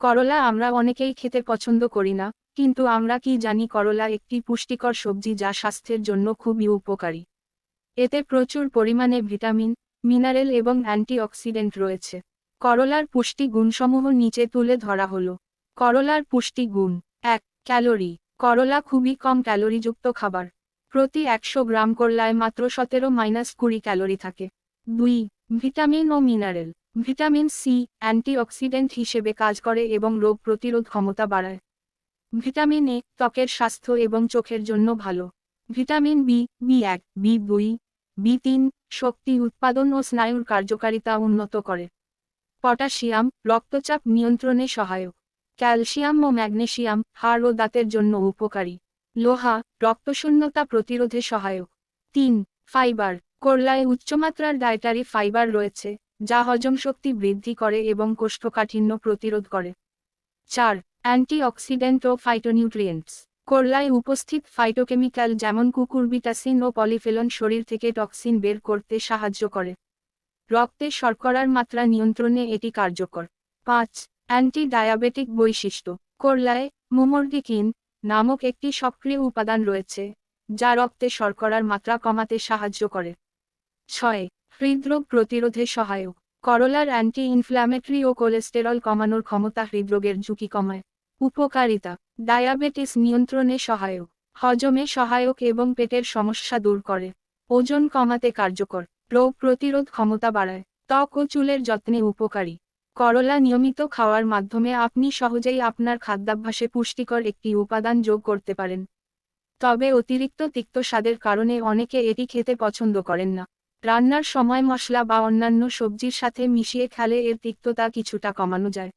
করলা আমরা অনেকেই খেতে পছন্দ করি না, কিন্তু আমরা কি জানি করলা একটি পুষ্টিকর সবজি যা স্বাস্থ্যের জন্য খুবই উপকারী। এতে প্রচুর পরিমাণে ভিটামিন, মিনারেল এবং অ্যান্টিঅক্সিডেন্ট রয়েছে। করলার পুষ্টি গুণসমূহ নিচে তুলে ধরা হলো। করলার পুষ্টি গুণ, এক, ক্যালোরি। করলা খুবই কম ক্যালোরিযুক্ত খাবার। প্রতি একশো গ্রাম করলায় মাত্র সতেরো মাইনাস কুড়ি ক্যালোরি থাকে। দুই, ভিটামিন ও মিনারেল। ভিটামিন সি, অ্যান্টিঅক্সিডেন্ট হিসেবে কাজ করে এবং রোগ প্রতিরোধ ক্ষমতা বাড়ায়। ভিটামিন এ ত্বকের স্বাস্থ্য এবং চোখের জন্য ভালো। ভিটামিন বি বি এক, বি দুই, বি তিন শক্তি উৎপাদন ও স্নায়ুর কার্যকারিতা উন্নত করে। পটাশিয়াম, রক্তচাপ নিয়ন্ত্রণে সহায়ক। ক্যালসিয়াম ও ম্যাগনেসিয়াম হাড় ও দাঁতের জন্য উপকারী। লোহা, রক্তশূন্যতা প্রতিরোধে সহায়ক। তিন, ফাইবার, করলায় উচ্চমাত্রার ডায়েটারি ফাইবার রয়েছে। যা হজম শক্তি বৃদ্ধি করে এবং কোষ্ঠকাঠিন্য প্রতিরোধ করে। চার, অ্যান্টিঅক্সিডেন্ট ও ফাইটোনিউট্রিয়েন্টস করলায় উপস্থিত ফাইটোকেমিক্যাল যেমন কুকুরবিটাসিন ও পলিফেলন শরীর থেকে টক্সিন বের করতে সাহায্য করে। রক্তে শর্করার মাত্রা নিয়ন্ত্রণে এটি কার্যকর। পাঁচ অ্যান্টি ডায়াবেটিক বৈশিষ্ট্য। করলায় মোমোরডিকিন নামক একটি সক্রিয় উপাদান রয়েছে, যা রক্তে শর্করার মাত্রা কমাতে সাহায্য করে। ছয়, হৃদরোগ প্রতিরোধে সহায়ক। করলার অ্যান্টি ইনফ্ল্যামেটরি ও কোলেস্টেরল কমানোর ক্ষমতা হৃদরোগের ঝুঁকি কমায়। উপকারিতা ডায়াবেটিস নিয়ন্ত্রণে সহায়ক, হজমে সহায়ক এবং পেটের সমস্যা দূর করে। ওজন কমাতে কার্যকর, রোগ প্রতিরোধ ক্ষমতা বাড়ায়, ত্বক ও চুলের যত্নে উপকারী। করলা নিয়মিত খাওয়ার মাধ্যমে আপনি সহজেই আপনার খাদ্যাভ্যাসে পুষ্টিকর একটি উপাদান যোগ করতে পারেন। তবে অতিরিক্ত তিক্ত স্বাদের কারণে অনেকে এটি খেতে পছন্দ করেন না। রান্নার সময় মশলা বা অন্যান্য সবজির সাথে মিশিয়ে খেলে এর তিক্ততা কিছুটা কমানো যায়।